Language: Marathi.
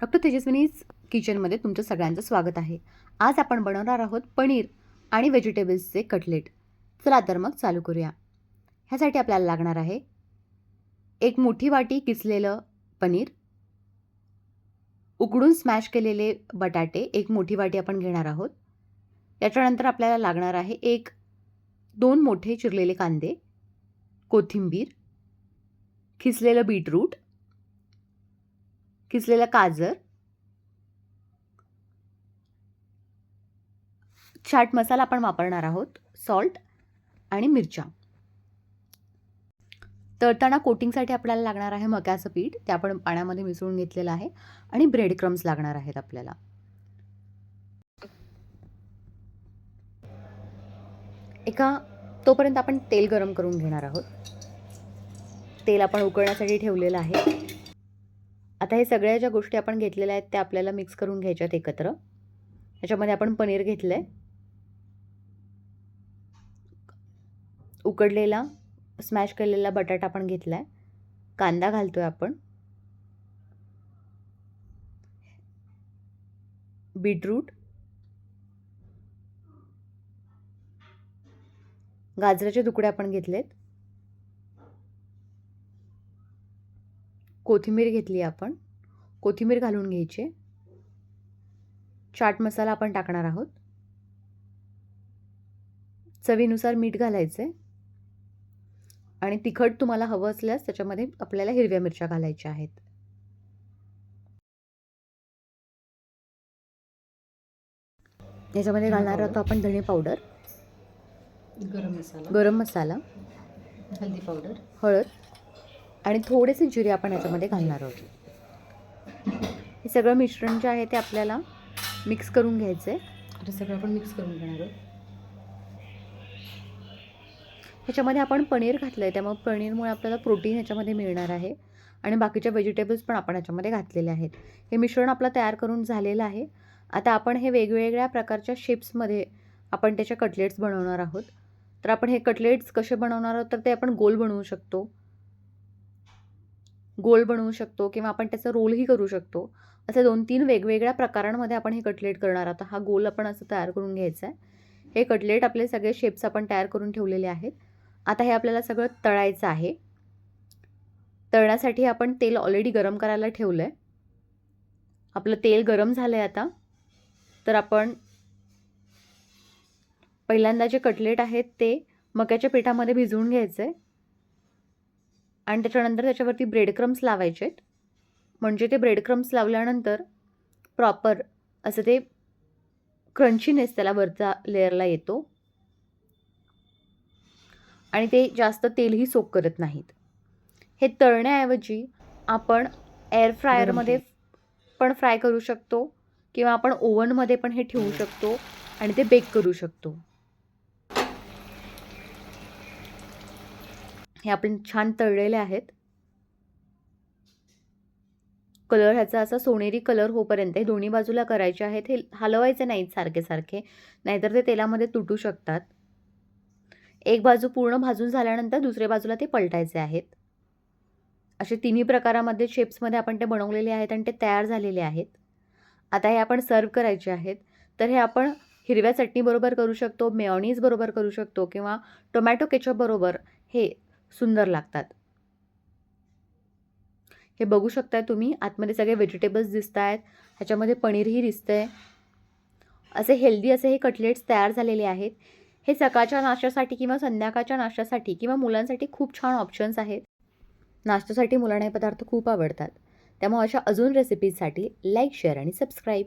डॉक्टर तेजस्विनीज किचनमध्ये तुमचं सगळ्यांचं स्वागत आहे. आज आपण बनवणार आहोत पनीर आणि व्हेजिटेबल्सचे कटलेट. चला तर मग चालू करूया. ह्यासाठी आपल्याला लागणार आहे एक मोठी वाटी किसलेलं पनीर. उकडून स्मॅश केलेले बटाटे एक मोठी वाटी आपण घेणार आहोत. याच्यानंतर आपल्याला लागणार आहे एक दोन मोठे चिरलेले कांदे कोथिंबीर खिसलेलं बीटरूट किसलेला गाजर चाट मसाला आपण वापरणार आहोत सॉल्ट आणि मिरच्या. तळताना कोटिंगसाठी आपल्याला लागणार आहे मक्याचं पीठ ते आपण पाण्यामध्ये मिसळून घेतलेलं आहे आणि ब्रेड क्रम्स लागणार आहेत आपल्याला. एका तोपर्यंत आपण तेल गरम करून घेणार आहोत. तेल आपण उकळण्यासाठी ठेवलेलं आहे. आता हे सगळ्या ज्या गोष्टी आपण घेतलेल्या आहेत त्या आपल्याला मिक्स करून घ्यायच्यात एकत्र. ह्याच्यामध्ये आपण पनीर घेतलं आहे उकडलेला स्मॅश केलेला बटाटा आपण घेतला आहे कांदा घालतोय आपण. बीटरूट. गाजराचे तुकडे आपण घेतलेत. कोथिंबीर घेतली आपण. कोथिंबीर घालून घ्यायची. चाट मसाला आपण टाकणार आहोत. चवीनुसार मीठ घालायचं आहे आणि तिखट तुम्हाला हवं असल्यास त्याच्यामध्ये आपल्याला हिरव्या मिरच्या घालायच्या आहेत. याच्यामध्ये घालणार आहोत आपण धणे पावडर. गरम मसाला. गरम मसाला. हल्दी पावडर. हळद. आणि थोडेसे जिरे आपण याच्यामध्ये घालणार आहोत. हे सगळं मिश्रण जे आहे ते आपल्याला मिक्स करून घ्यायचं आहे आता सगळं आपण मिक्स करून घेणार आहोत. ह्याच्यामध्ये आपण पनीर घातलं आहे त्यामुळे पनीरमुळे आपल्याला प्रोटीन ह्याच्यामध्ये मिळणार आहे. आणि बाकीच्या व्हेजिटेबल्स पण आपण ह्याच्यामध्ये घातलेले आहेत. हे मिश्रण आपलं तयार करून झालेलं आहे. आता आपण हे वेगवेगळ्या प्रकारच्या शेप्समध्ये आपण त्याच्या कटलेट्स बनवणार आहोत. तर आपण हे कटलेट्स कसे बनवणार आहोत तर ते आपण गोल बनवू शकतो. गोल बनवू शकतो किंवा आपण त्याचा रोलही करू शकतो. असे दोन तीन वेगवेगळ्या प्रकारांमध्ये आपण हे कटलेट करणार आहोत. हा गोल आपण असं तयार करून घ्यायचा आहे. हे कटलेट आपले सगळे शेप्स आपण तयार करून ठेवलेले आहेत. आता हे आपल्याला सगळं तळायचं आहे. तळण्यासाठी आपण तेल ऑलरेडी गरम करायला ठेवलं आहे आपलं तेल गरम झालं आहे आता. तर आपण पहिल्यांदा जे कटलेट आहेत ते मक्याच्या पिठामध्ये भिजवून घ्यायचं आहे आणि त्याच्यानंतर त्याच्यावरती ब्रेड क्रम्स लावायचे आहेत. म्हणजे ते ब्रेड क्रम्स लावल्यानंतर प्रॉपर असं ते क्रंचीनेस त्याला वरचा लेअरला येतो. आणि ते जास्त तेलही सोक करत नाहीत. हे तळण्याऐवजी आपण एअर फ्रायरमध्ये पण फ्राय करू शकतो किंवा आपण ओव्हनमध्ये पण हे ठेवू शकतो आणि ते बेक करू शकतो. हे आपण छान तळलेले आहेत. कलर ह्याचा असा सोनेरी कलर होपर्यंत हे दोन्ही बाजूला करायचे आहेत. हे हलवायचे नाहीत सारखे सारखे नाहीतर ते तेलामध्ये तुटू शकतात. एक बाजू पूर्ण भाजून झाल्यानंतर दुसऱ्या बाजूला ते पलटायचे आहेत. असे तिन्ही प्रकारामध्ये शेप्समध्ये आपण ते बनवलेले आहेत आणि ते तयार झालेले आहेत. आता हे आपण सर्व करायचे आहेत. तर हे आपण हिरव्या चटणीबरोबर करू शकतो मेऑनीजबरोबर करू शकतो किंवा टोमॅटो केचपबरोबर हे सुंदर लागतात. हे बघू शकताय तुम्ही आतमध्ये सगळे व्हेजिटेबल्स दिसत आहेत ह्याच्यामध्ये पनीरही दिसतंय. असे हेल्दी असे हे कटलेट्स तयार झालेले आहेत. हे सकाळच्या नाश्त्यासाठी किंवा संध्याकाळच्या नाश्त्यासाठी किंवा मुलांसाठी खूप छान ऑप्शन्स आहेत. नाश्त्यासाठी मुलांना हे पदार्थ खूप आवडतात. त्यामुळे अशा अजून रेसिपीजसाठी लाईक शेअर आणि सबस्क्राईब